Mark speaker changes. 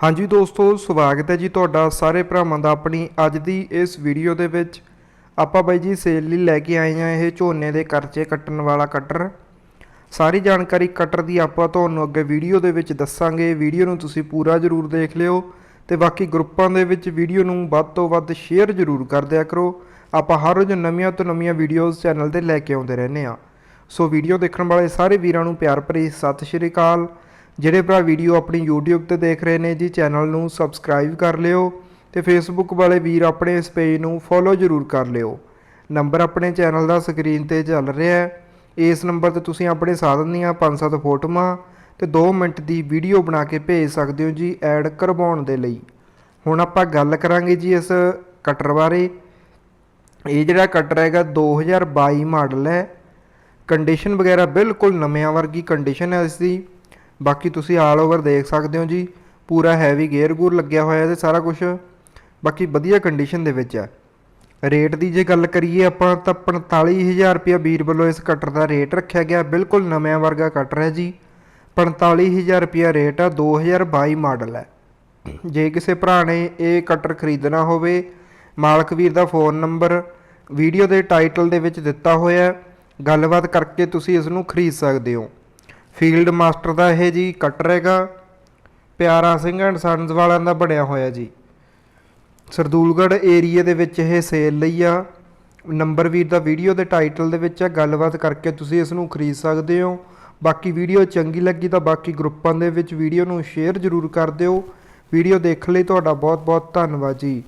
Speaker 1: ਹਾਂਜੀ ਦੋਸਤੋ, ਸਵਾਗਤ ਹੈ ਜੀ ਤੁਹਾਡਾ ਸਾਰੇ ਭਰਾਵਾਂ ਦਾ ਆਪਣੀ ਅੱਜ ਦੀ ਇਸ ਵੀਡੀਓ ਦੇ ਵਿੱਚ। ਆਪਾਂ ਬਾਈ ਜੀ ਸੇਲ ਲਈ ਲੈ ਕੇ ਆਏ ਹਾਂ ਇਹ ਝੋਨੇ ਦੇ ਕਰਚੇ ਕੱਟਣ ਵਾਲਾ ਕਟਰ ਸਾਰੀ ਜਾਣਕਾਰੀ ਕਟਰ ਦੀ ਆਪਾਂ ਤੁਹਾਨੂੰ ਅੱਗੇ ਵੀਡੀਓ ਦੇ ਵਿੱਚ ਦੱਸਾਂਗੇ। ਵੀਡੀਓ ਨੂੰ ਤੁਸੀਂ ਪੂਰਾ ਜ਼ਰੂਰ ਦੇਖ ਲਿਓ ਤੇ ਬਾਕੀ ਗਰੁੱਪਾਂ ਦੇ ਵਿੱਚ ਵੀਡੀਓ ਨੂੰ ਵੱਧ ਤੋਂ ਵੱਧ ਸ਼ੇਅਰ ਜ਼ਰੂਰ ਕਰ ਦਿਆ ਕਰੋ। ਆਪਾਂ ਹਰ ਰੋਜ਼ ਨਵੀਆਂ ਤੋਂ ਨਵੀਆਂ ਵੀਡੀਓਜ਼ ਚੈਨਲ ਤੇ ਲੈ ਕੇ ਆਉਂਦੇ ਰਹਿੰਦੇ ਆ ਸੋ ਵੀਡੀਓ ਦੇਖਣ ਵਾਲੇ ਸਾਰੇ ਵੀਰਾਂ ਨੂੰ ਪਿਆਰ ਭਰੀ ਸਤਿ ਸ਼੍ਰੀ ਅਕਾਲ। ਜਿਹੜੇ ਭਰਾ ਵੀਡੀਓ ਆਪਣੀ YouTube ਤੇ ਦੇਖ ਰਹੇ ਨੇ ਜੀ, ਚੈਨਲ ਨੂੰ ਸਬਸਕ੍ਰਾਈਬ ਕਰ ਲਿਓ ਤੇ Facebook ਵਾਲੇ ਵੀਰ ਆਪਣੇ ਇਸ ਪੇਜ ਨੂੰ ਫੋਲੋ ਜ਼ਰੂਰ ਕਰ ਲਿਓ। ਨੰਬਰ ਆਪਣੇ ਚੈਨਲ ਦਾ ਸਕਰੀਨ ਤੇ ਚੱਲ ਰਿਹਾ ਹੈ। ਇਸ ਨੰਬਰ ਤੇ ਤੁਸੀਂ ਆਪਣੇ ਸਾਧਨ ਦੀਆਂ 5-7 ਫੋਟੋਆਂ ਤੇ 2 ਮਿੰਟ ਦੀ ਵੀਡੀਓ ਬਣਾ ਕੇ ਭੇਜ ਸਕਦੇ ਹੋ ਜੀ ਐਡ ਕਰਵਾਉਣ ਦੇ ਲਈ। ਹੁਣ ਆਪਾਂ ਗੱਲ ਕਰਾਂਗੇ ਜੀ ਇਸ ਕਟਰ ਬਾਰੇ। ਇਹ ਜਿਹੜਾ ਕਟਰ ਹੈਗਾ 2022 ਮਾਡਲ ਹੈ। ਕੰਡੀਸ਼ਨ ਵਗੈਰਾ ਬਿਲਕੁਲ ਨਵਿਆਂ ਵਰਗੀ ਕੰਡੀਸ਼ਨ ਹੈ ਇਸ ਦੀ ਬਾਕੀ ਤੁਸੀਂ ਆਲ ਓਵਰ ਦੇਖ ਸਕਦੇ ਹੋ ਜੀ। ਪੂਰਾ ਹੈਵੀ ਗੇਅਰ ਗੂਰ ਲੱਗਿਆ ਹੋਇਆ ਹੈ ਤੇ ਸਾਰਾ ਕੁਝ ਬਾਕੀ ਵਧੀਆ ਕੰਡੀਸ਼ਨ ਦੇ ਵਿੱਚ ਹੈ। ਰੇਟ ਦੀ ਜੇ ਗੱਲ ਕਰੀਏ ਆਪਾਂ ਤਾਂ 45000 ਰੁਪਇਆ ਵੀਰ ਵੱਲੋਂ ਇਸ ਕਟਰ ਦਾ ਰੇਟ ਰੱਖਿਆ ਗਿਆ। ਬਿਲਕੁਲ ਨਵਿਆਂ ਵਰਗਾ ਕਟਰ ਹੈ ਜੀ। 45000 ਰੁਪਇਆ ਰੇਟ ਆ 2022 ਮਾਡਲ ਹੈ। ਜੇ ਕਿਸੇ ਭਰਾ ਨੇ ਇਹ ਕਟਰ ਖਰੀਦਣਾ ਹੋਵੇ, ਮਾਲਕ ਵੀਰ ਦਾ ਫੋਨ ਨੰਬਰ ਵੀਡੀਓ ਦੇ ਟਾਈਟਲ ਦੇ ਵਿੱਚ ਦਿੱਤਾ ਹੋਇਆ ਹੈ। ਗੱਲਬਾਤ ਕਰਕੇ ਤੁਸੀਂ ਇਸ ਨੂੰ ਖਰੀਦ ਸਕਦੇ ਹੋ। ਫੀਲਡ ਮਾਸਟਰ ਦਾ ਇਹ ਜੀ ਕਟਰ ਹੈਗਾ। ਪਿਆਰਾ ਸਿੰਘ ਐਂਡ ਸਨਜ਼ ਵਾਲਿਆਂ ਦਾ ਬਣਿਆ ਹੋਇਆ ਜੀ। ਸਰਦੂਲਗੜ੍ਹ ਏਰੀਏ ਦੇ ਵਿੱਚ ਇਹ ਸੇਲ ਲਈ ਆ। ਨੰਬਰ ਵੀਰ ਦਾ ਵੀਡੀਓ ਦੇ ਟਾਈਟਲ ਦੇ ਵਿੱਚ ਆ। ਗੱਲਬਾਤ ਕਰਕੇ ਤੁਸੀਂ ਇਸ ਨੂੰ ਖਰੀਦ ਸਕਦੇ ਹੋ। ਬਾਕੀ ਵੀਡੀਓ ਚੰਗੀ ਲੱਗੀ ਤਾਂ ਬਾਕੀ ਗਰੁੱਪਾਂ ਦੇ ਵਿੱਚ ਵੀਡੀਓ ਨੂੰ ਸ਼ੇਅਰ ਜ਼ਰੂਰ ਕਰ ਦਿਓ। ਵੀਡੀਓ ਦੇਖਣ ਲਈ ਤੁਹਾਡਾ ਬਹੁਤ ਬਹੁਤ ਧੰਨਵਾਦ ਜੀ।